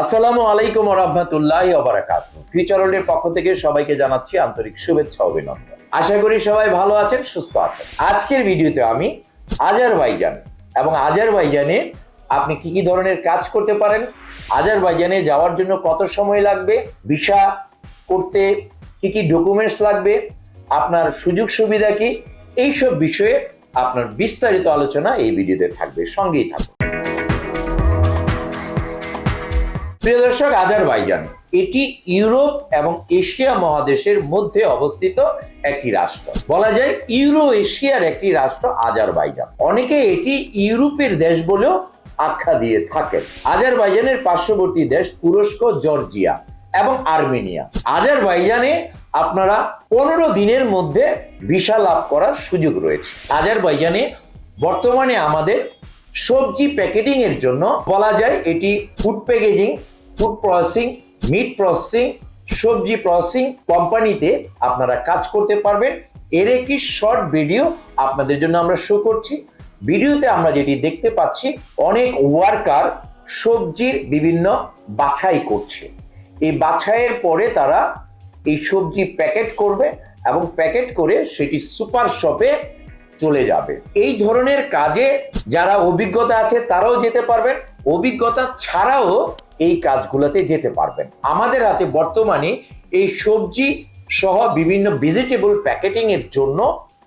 আসসালামু আলাইকুম রহমতুল্লাহ ওবরাকাত ফিউচার ওয়ার্ল্ডের পক্ষ থেকে সবাইকে জানাচ্ছি আন্তরিক শুভেচ্ছা অভিনন্দন। আশা করি সবাই ভালো আছেন, সুস্থ আছেন। আজকের ভিডিওতে আমি আজারবাইজান এবং আজারবাইজানে আপনি কি কি ধরনের কাজ করতে পারেন, আজারবাইজানে যাওয়ার জন্য কত সময় লাগবে, ভিসা করতে কি কি ডকুমেন্টস লাগবে, আপনার সুযোগ সুবিধা কি, এইসব বিষয়ে আপনার বিস্তারিত আলোচনা এই ভিডিওতে থাকবে, সঙ্গেই থাকবে প্রিয় দর্শক, আজারবাইজান, এটি ইউরোপ এবং এশিয়া মহাদেশের মধ্যে অবস্থিত একটি রাষ্ট্র। বলা যায় ইউরো এশিয়ার একটি রাষ্ট্র আজারবাইজান। অনেকে এটি ইউরোপের দেশ বলেও আখ্যা দিয়ে থাকেন। আজারবাইজানের পার্শ্ববর্তী দেশ তুরস্ক, জর্জিয়া এবং আর্মেনিয়া। আজারবাইজানে আপনারা পনেরো দিনের মধ্যে ভিসা লাভ করার সুযোগ রয়েছে। আজারবাইজানে বর্তমানে আমাদের সবজি প্যাকেটিং এর জন্য বলা যায় এটি food packaging food processing meat processing সবজি প্রসেসিং কোম্পানিতে আপনারা কাজ করতে পারবেন। এর একটি শর্ট ভিডিও আপনাদের জন্য আমরা শো করছি। ভিডিওতে আমরা যেটি দেখতে পাচ্ছি, অনেক ওয়ার্কার সবজির বিভিন্ন বাছাই করছে। এই বাছাইয়ের পরে তারা এই সবজি প্যাকেট করবে এবং প্যাকেট করে সেটি সুপার শপে চলে যাবে। এই ধরনের কাজে যারা অভিজ্ঞতা আছে তারাও যেতে পারবেন। অভিজ্ঞতা ছাড়াও এই কাজগুলোতে যেতে পারবেন। আমাদের হাতে বর্তমানে এই সবজি সহ বিভিন্ন ভেজিটেবল প্যাকেটিং এর জন্য,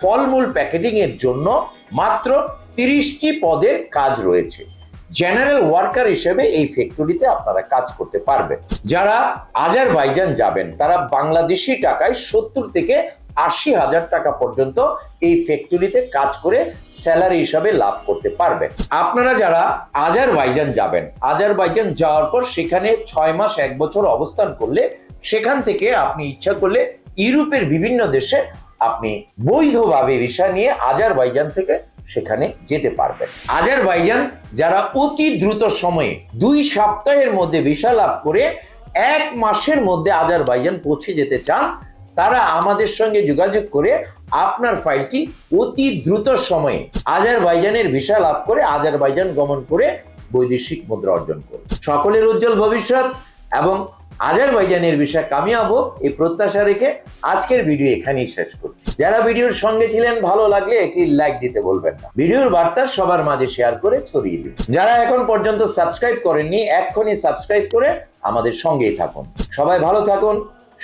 ফলমূল প্যাকেটিং এর জন্য মাত্র তিরিশটি পদের কাজ রয়েছে। জেনারেল ওয়ার্কার হিসেবে এই ফ্যাক্টরিতে আপনারা কাজ করতে পারবেন। যারা আজারবাইজান যাবেন, তারা বাংলাদেশি টাকায় সত্তর থেকে আশি হাজার টাকা পর্যন্ত এই ফ্যাক্টরিতে কাজ করে স্যালারি হিসাবে লাভ করতে পারবেন। আপনারা যারা আজারবাইজান যাবেন, আজারবাইজান যাওয়ার পর সেখানে ছয় মাস, এক বছর অবস্থান করলে সেখান থেকে আপনি ইচ্ছা করলে ইউরোপের বিভিন্ন দেশে আপনি বৈধভাবে ভিসা নিয়ে আজারবাইজান থেকে সেখানে যেতে পারবেন। আজারবাইজান যারা অতি দ্রুত সময়ে দুই সপ্তাহের মধ্যে ভিসা লাভ করে এক মাসের মধ্যে আজারবাইজান পৌঁছে যেতে চান তারা আমাদের সঙ্গে যোগাযোগ করে আপনার ফাইলটি অতি দ্রুত সময়ে আজারবাইজানের ভিসা লাভ করে আজারবাইজান গমন করে বৈদেশিক মুদ্রা অর্জন করুন সকলের উজ্জ্বল ভবিষ্যৎ এবং আজারবাইজানের বিষয়ে কামিয়াব এই প্রত্যাশা রেখে আজকের ভিডিও এখানেই শেষ করছি। যারা ভিডিওর সঙ্গে ছিলেন, ভালো লাগলে একটি লাইক দিতে বলবেন না। ভিডিওর বার্তা সবার মাঝে শেয়ার করে ছড়িয়ে দিন। যারা এখন পর্যন্ত সাবস্ক্রাইব করেননি, এক্ষুনি সাবস্ক্রাইব করে আমাদের সঙ্গেই থাকুন। সবাই ভালো থাকুন